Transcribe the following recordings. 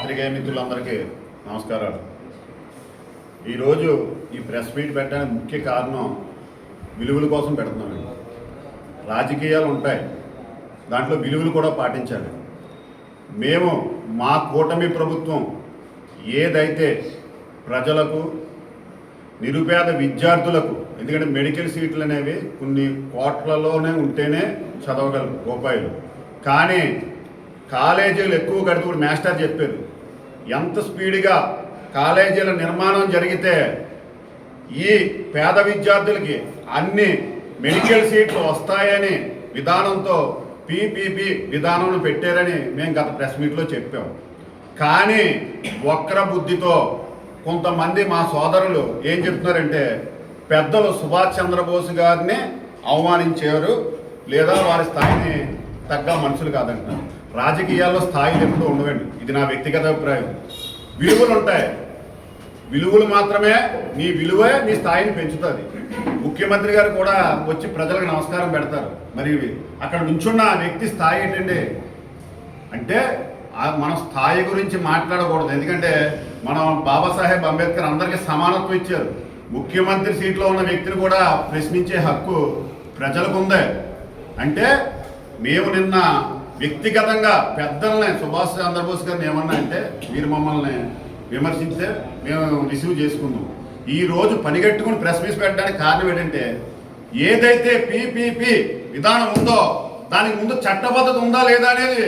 పాత్రికేయ మిత్రులందరికీ నమస్కారాలు. ఈరోజు ఈ ప్రెస్ మీట్ పెట్టడానికి ముఖ్య కారణం విలువల కోసం పెడుతున్నాను. రాజకీయాలు ఉంటాయి. దాంట్లో విలువలు కూడా పాటించాలి. మేము మా కూటమి ప్రభుత్వం ఏదైతే ప్రజలకు నిరుపేద విద్యార్థులకు ఎందుకంటే మెడికల్ సీట్లు అనేవి కొన్ని కోట్లలోనే ఉంటేనే చదవగలరు రూపాయలు. కానీ కాలేజీలు ఎక్కువ కడితే ఇప్పుడు మాస్టర్ చెప్పారు ఎంత స్పీడ్గా కాలేజీల నిర్మాణం జరిగితే ఈ పేద విద్యార్థులకి అన్ని మెడికల్ సీట్లు వస్తాయని విధానంతో పీపీపీ విధానం పెట్టారని మేము గత ప్రెస్ మీట్లో చెప్పాం. కానీ వక్ర బుద్ధితో కొంతమంది మా సోదరులు ఏం చెప్తున్నారంటే పెద్దలు సుభాష్ చంద్రబోస్ గారిని అవమానించారు లేదా వారి స్థాయిని తగ్గ మనుషులు కాదంటున్నారు. రాజకీయాల్లో స్థాయిలు ఎప్పుడు ఉండవండి ఇది నా వ్యక్తిగత అభిప్రాయం. విలువలు ఉంటాయి. విలువలు మాత్రమే నీ విలువే నీ స్థాయిని పెంచుతుంది. ముఖ్యమంత్రి గారు కూడా వచ్చి ప్రజలకు నమస్కారం పెడతారు. మరి అక్కడ నుంచున్న వ్యక్తి స్థాయి ఏంటండి అంటే మనం స్థాయి గురించి మాట్లాడకూడదు. ఎందుకంటే మనం బాబాసాహెబ్ అంబేద్కర్ అందరికీ సమానత్వం ఇచ్చారు. ముఖ్యమంత్రి సీట్లో ఉన్న వ్యక్తిని కూడా ప్రశ్నించే హక్కు ప్రజలకు ఉంది. అంటే మేము నిన్న వ్యక్తిగతంగా పెద్దల్ని సుభాష్ చంద్రబోస్ గారిని ఏమన్నా అంటే మీరు మమ్మల్ని విమర్శిస్తే మేము రిసీవ్ చేసుకుందాం. ఈ రోజు పనిగట్టుకుని ప్రెస్ మీస్ పెట్టడానికి కారణం ఏంటంటే ఏదైతే పీపీపీ విధానం ఉందో దానికి ముందు చట్టబద్ధత ఉందా లేదా అనేది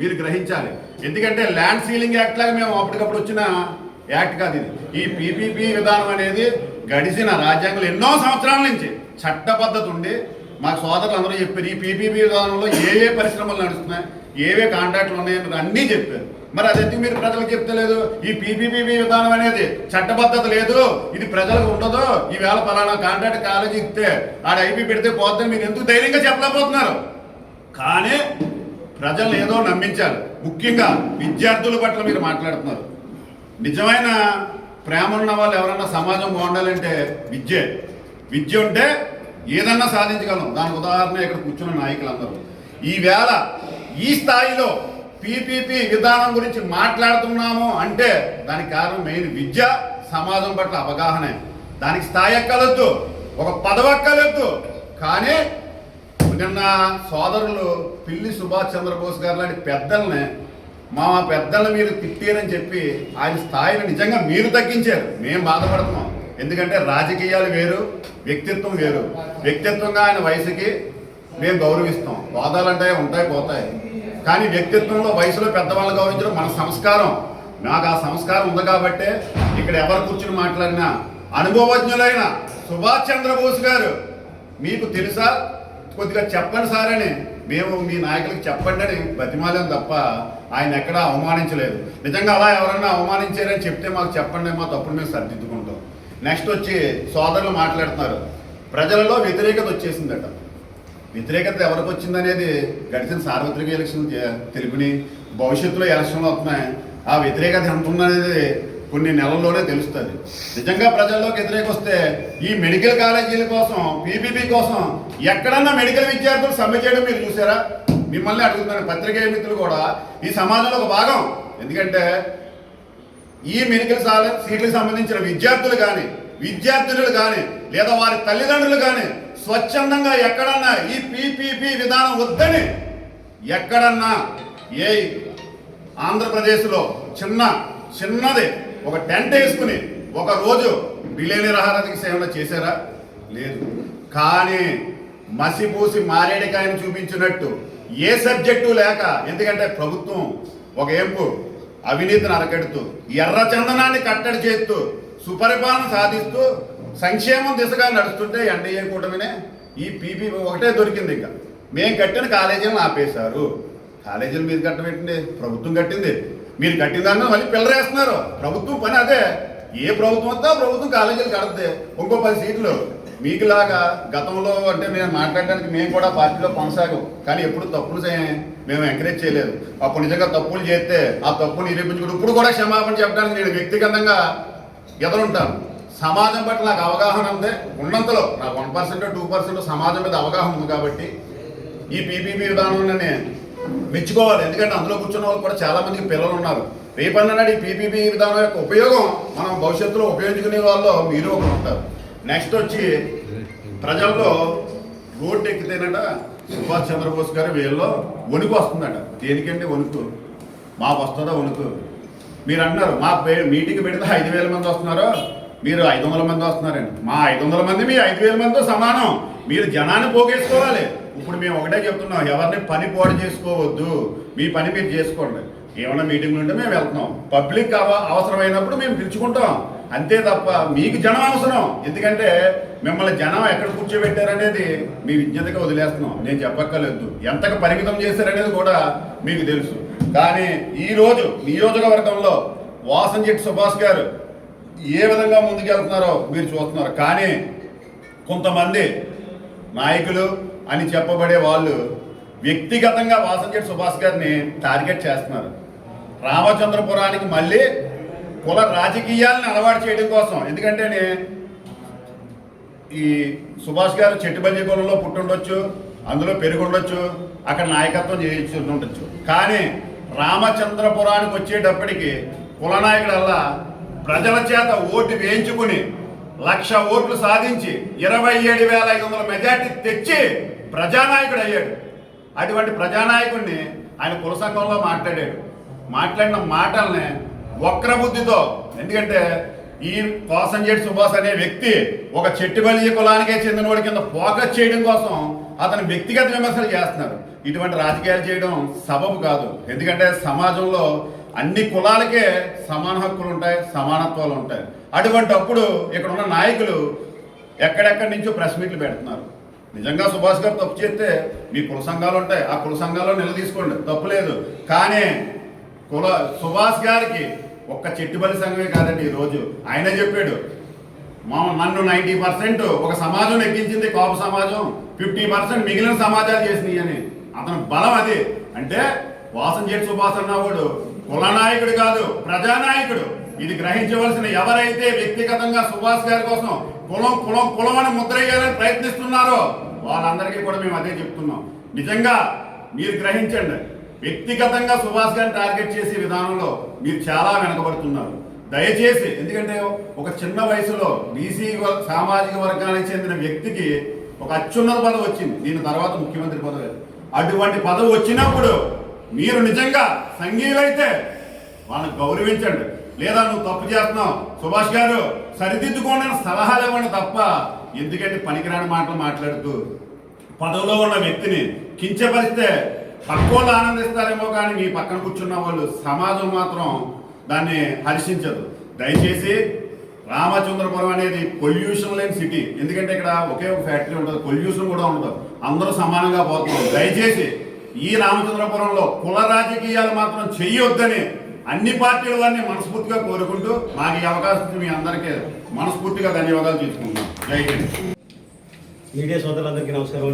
మీరు గ్రహించాలి. ఎందుకంటే ల్యాండ్ సీలింగ్ యాక్ట్ లాగా మేము అప్పటికప్పుడు వచ్చిన యాక్ట్ కాదు ఇది. ఈ పీపీపీ విధానం అనేది గడిచిన రాజ్యాంగంలో ఎన్నో సంవత్సరాల నుంచి చట్టబద్ధత ఉండి మా సోదరులు అందరూ చెప్పారు ఈ పీపీపీ విధానంలో ఏ ఏ పరిశ్రమలు నడుస్తున్నాయి ఏవే కాంట్రాక్ట్లు ఉన్నాయని అన్నీ చెప్పారు. మరి అది మీరు ప్రజలకు చెప్తలేదు? ఈ పీపీపీ విధానం అనేది చట్టబద్ధత లేదు. ఇది ప్రజలకు ఉండదు. ఈవేళ పలానా కాంట్రాక్ట్ కాలేజీ ఇస్తే ఆడ ఐపీ పెడితే పోతుందని మీరు ఎందుకు ధైర్యంగా చెప్పలేకపోతున్నారు? కానీ ప్రజలు ఏదో నమ్మించాలి ముఖ్యంగా విద్యార్థుల పట్ల మీరు మాట్లాడుతున్నారు. నిజమైన ప్రేమ ఉన్న వాళ్ళు ఎవరన్నా సమాజం బాగుండాలంటే విద్య. విద్య ఉంటే ఏదన్నా సాధించగలం. దానికి ఉదాహరణ ఇక్కడ కూర్చున్న నాయకులందరూ. ఈవేళ ఈ స్థాయిలో పీపీపీ విధానం గురించి మాట్లాడుతున్నాము అంటే దానికి కారణం మెయిన్ విద్య సమాజం పట్ల అవగాహనే. దానికి స్థాయి ఎక్కలొద్దు ఒక పదవక్కలొద్దు కానీ నిన్న సోదరులు పిల్లి సుభాష్ చంద్రబోస్ గారు లాంటి పెద్దల్ని మా పెద్దల్ని మీరు తిట్టారని చెప్పి ఆయన స్థాయిని నిజంగా మీరు తగ్గించారు. మేము బాధపడుతున్నాం. ఎందుకంటే రాజకీయాలు వేరు వ్యక్తిత్వం వేరు. వ్యక్తిత్వంగా ఆయన వయసుకి మేము గౌరవిస్తాం. వాదాలంటే ఉంటాయి పోతాయి. కానీ వ్యక్తిత్వంలో వయసులో పెద్దవాళ్ళు గౌరవించడం మన సంస్కారం. నాకు ఆ సంస్కారం ఉంది కాబట్టే ఇక్కడ ఎవరు కూర్చుని మాట్లాడినా అనుభవజ్ఞులైన సుభాష్ చంద్రబోస్ గారు మీకు తెలుసా? కొద్దిగా చెప్పండి సార్ అని మేము మీ నాయకులకు చెప్పండి అని బతిమాలేం తప్ప ఆయన ఎక్కడా అవమానించలేదు. నిజంగా అలా ఎవరన్నా అవమానించారని చెప్తే మాకు చెప్పండి మా తప్పుడు మేము సరిదిద్దుకుంటాం. నెక్స్ట్ వచ్చి సోదరులు మాట్లాడుతున్నారు. ప్రజలలో వ్యతిరేకత వచ్చేసిందట. వ్యతిరేకత ఎవరికి వచ్చిందనేది గడిచిన సార్వత్రిక ఎలక్షన్ తెలుగుని భవిష్యత్తులో ఎలక్షన్లు వస్తున్నాయి. ఆ వ్యతిరేకత ఎంత ఉందనేది కొన్ని నెలల్లోనే తెలుస్తుంది. నిజంగా ప్రజల్లోకి వ్యతిరేక వస్తే ఈ మెడికల్ కాలేజీల కోసం పీపీపీ కోసం ఎక్కడన్నా మెడికల్ విద్యార్థులు సమ్మె చేయడం మీరు చూసారా? మిమ్మల్ని అడుగుతున్నాను. పత్రికేయ మిత్రులు కూడా. ఈ సమాజంలో ఒక భాగం. ఎందుకంటే ఈ మెడికల్ సీట్లకు సంబంధించిన విద్యార్థులు కానీ విద్యార్థులు కానీ లేదా వారి తల్లిదండ్రులు కానీ స్వచ్ఛందంగా ఎక్కడన్నా ఈ పీపీపీ విధానం వద్దని ఎక్కడన్నా ఏ ఆంధ్రప్రదేశ్లో చిన్న చిన్నది ఒక టెంట్ వేసుకుని ఒక రోజు బిలేని రహారతికి సేవలు చేశారా? లేదు. కానీ మసిపూసి మారేడికాయను చూపించినట్టు ఏ సబ్జెక్టు లేక ఎందుకంటే ప్రభుత్వం ఒక ఏంపు అవినీతిని అరకెడుతూ ఎర్ర చందనాన్ని కట్టడి చేస్తూ సుపరిపాలన సాధిస్తూ సంక్షేమం దిశగా నడుస్తుంటే ఎన్డీఏ కూటమినే ఈ పీపీ ఒకటే దొరికింది ఇంకా. మేము కట్టిన కాలేజీలను ఆపేశారు. కాలేజీలు మీరు కట్టబెట్టింది ప్రభుత్వం కట్టింది. మీరు కట్టిందన్నా మళ్ళీ పిల్లరేస్తున్నారు ప్రభుత్వం పని అదే. ఏ ప్రభుత్వం వద్దా ప్రభుత్వం కాలేజీలు కడద్ది. ఇంకో పది సీట్లు. మీకులాగా గతంలో అంటే మేము మాట్లాడడానికి మేము కూడా పార్టీలో కొనసాగం. కానీ ఎప్పుడు తప్పులు మేము ఎంకరేజ్ చేయలేదు. అప్పుడు నిజంగా తప్పులు చేస్తే ఆ తప్పులు నిరూపించుకుంటూ ఇప్పుడు కూడా క్షమాపణ చెప్పడానికి నేను వ్యక్తిగతంగా ఎదురుంటాను. సమాజం పట్ల నాకు అవగాహన ఉంది ఉన్నంతలో. నాకు వన్ పర్సెంట్ టూ పర్సెంట్ సమాజం మీద అవగాహన ఉంది కాబట్టి ఈ పీపీపీ విధానం మెచ్చుకోవాలి. ఎందుకంటే అందులో కూర్చున్న వాళ్ళు కూడా చాలా మందికి పిల్లలు ఉన్నారు. రేపన్నాడు ఈ పీపీపీ విధానం యొక్క ఉపయోగం మనం భవిష్యత్తులో ఉపయోగించుకునే వాళ్ళు మీరు ఒకరు ఉంటారు. నెక్స్ట్ వచ్చి ప్రజల్లో రోడ్డు ఎక్కితేనట సుభాష్ చంద్రబోస్ గారి వీళ్ళలో వణుకు వస్తుందట. దేనికంటే వణుకు? మాకు వస్తుందా వణుకు? మీరు అన్నారు మా పే- మీటింగ్ పెడితే ఐదు వేల మంది వస్తున్నారు? మీరు ఐదు వందల మంది వస్తున్నారండి మా ఐదు వందల మంది మీ ఐదు వేల మందితో సమానం. మీరు జనాన్ని పోగేసుకోవాలి. ఇప్పుడు మేము ఒకటే చెప్తున్నాం ఎవరిని పని పోటు చేసుకోవద్దు. మీ పని మీరు చేసుకోండి. ఏమైనా మీటింగ్లు ఉంటే మేము వెళ్తున్నాం. పబ్లిక్ అవ- అవసరమైనప్పుడు మేము పిలుచుకుంటాం. అంతే తప్ప మీకు జనం అవసరం. ఎందుకంటే మిమ్మల్ని జనం ఎక్కడ కూర్చోబెట్టారనేది మీ విజ్ఞతగా వదిలేస్తున్నాం. నేను చెప్పక్కర్లేదు. ఎంతగా పరిమితం చేశారనేది కూడా మీకు తెలుసు. కానీ ఈ రోజు నియోజకవర్గంలో వాసంజెట్టి సుభాష్ గారు ఏ విధంగా ముందుకెళ్తున్నారో మీరు చూస్తున్నారు. కానీ కొంతమంది నాయకులు అని చెప్పబడే వాళ్ళు వ్యక్తిగతంగా వాసంజెట్టి సుభాష్ గారిని టార్గెట్ చేస్తున్నారు. రామచంద్రపురానికి మళ్ళీ కుల రాజకీయాలను అలవాటు చేయడం కోసం. ఎందుకంటే ఈ సుభాష్ గారు చెట్టుబల్లి కులంలో పుట్టుండొచ్చు అందులో పెరుగుండొచ్చు అక్కడ నాయకత్వం చేయించి ఉండొచ్చు కానీ రామచంద్రపురానికి వచ్చేటప్పటికి కులనాయకుడల్లా ప్రజల చేత ఓటు వేయించుకుని లక్ష ఓట్లు సాధించి ఇరవై ఏడు వేల ఐదు వందల మెజార్టీ తెచ్చి ప్రజానాయకుడు అయ్యాడు. అటువంటి ప్రజానాయకుడిని ఆయన కుల సంఘంలో మాట్లాడాడు. మాట్లాడిన మాటల్ని వక్రబుద్ధితో. ఎందుకంటే ఈ కోసంజేటి సుభాష్ అనే వ్యక్తి ఒక చెట్టుబల్లి కులానికే చెందినవాడి కింద ఫోకస్ చేయడం కోసం అతను వ్యక్తిగత విమర్శలు చేస్తున్నారు. ఇటువంటి రాజకీయాలు చేయడం సబబు కాదు. ఎందుకంటే సమాజంలో అన్ని కులాలకే సమాన హక్కులు ఉంటాయి సమానత్వాలు ఉంటాయి. అటువంటి అప్పుడు ఇక్కడ ఉన్న నాయకులు ఎక్కడెక్కడి నుంచో ప్రెస్ మీట్లు పెడుతున్నారు. నిజంగా సుభాష్ గారు తప్పు చేస్తే మీ కుల సంఘాలు ఉంటాయి. ఆ కుల సంఘాల్లో నిలదీసుకోండి. తప్పు లేదు. కానీ కుల సుభాష్ గారికి ఒక్క చెట్టుబడి సంఘమే కాదండి ఈరోజు ఆయన చెప్పాడు మా నన్ను నైంటీ పర్సెంట్ ఒక సమాజం ఎక్కించింది కోప సమాజం. ఫిఫ్టీ పర్సెంట్ మిగిలిన సమాజాలు చేసినాయి అని. అతను బలం అది. అంటే వాసన చెట్టు సుభాష్ అన్నవాడు కులనాయకుడు కాదు ప్రజానాయకుడు. ఇది గ్రహించవలసిన ఎవరైతే వ్యక్తిగతంగా సుభాష్ గారి కోసం కులం కులం కులం అని ముద్ర వేయాలని ప్రయత్నిస్తున్నారో వాళ్ళందరికీ కూడా మేము అదే చెప్తున్నాం. నిజంగా మీరు గ్రహించండి. వ్యక్తిగతంగా సుభాష్ గారిని టార్గెట్ చేసే విధానంలో మీరు చాలా వెనకబడుతున్నారు. దయచేసి ఎందుకంటే ఒక చిన్న వయసులో బీసీ సామాజిక వర్గానికి చెందిన వ్యక్తికి ఒక అత్యున్నత పదవి వచ్చింది. దీని తర్వాత ముఖ్యమంత్రి పదవి. అటువంటి పదవి వచ్చినప్పుడు మీరు నిజంగా సంఘీయులైతే వాళ్ళని గౌరవించండి. లేదా నువ్వు తప్పు చేస్తున్నావు. సుభాష్ గారు సరిదిద్దుకోండి సలహాలు ఇవ్వండి తప్ప ఎందుకంటే పనికిరాని మాటలు మాట్లాడుతూ పదవిలో ఉన్న వ్యక్తిని కించపరిస్తే పక్కోళ్ళు ఆనందిస్తారేమో కానీ మీ పక్కన కూర్చున్న వాళ్ళు సమాజం మాత్రం దాన్ని హర్షించదు. దయచేసి రామచంద్రపురం అనేది పొల్యూషన్ లేని సిటీ. ఎందుకంటే ఇక్కడ ఒకే ఒక ఫ్యాక్టరీ ఉంటుంది పొల్యూషన్ కూడా ఉండదు. అందరూ సమానంగా పోతున్నారు. దయచేసి ఈ రామచంద్రపురంలో కుల రాజకీయాలు మాత్రం చెయ్యొద్దని అన్ని పార్టీల వారిని మనస్ఫూర్తిగా కోరుకుంటూ మాకు ఈ అవకాశం మీ అందరికీ మనస్ఫూర్తిగా ధన్యవాదాలు తీసుకుంటున్నాం. జై హింద్. మీడియా సోదరులందరికీ నమస్కారం.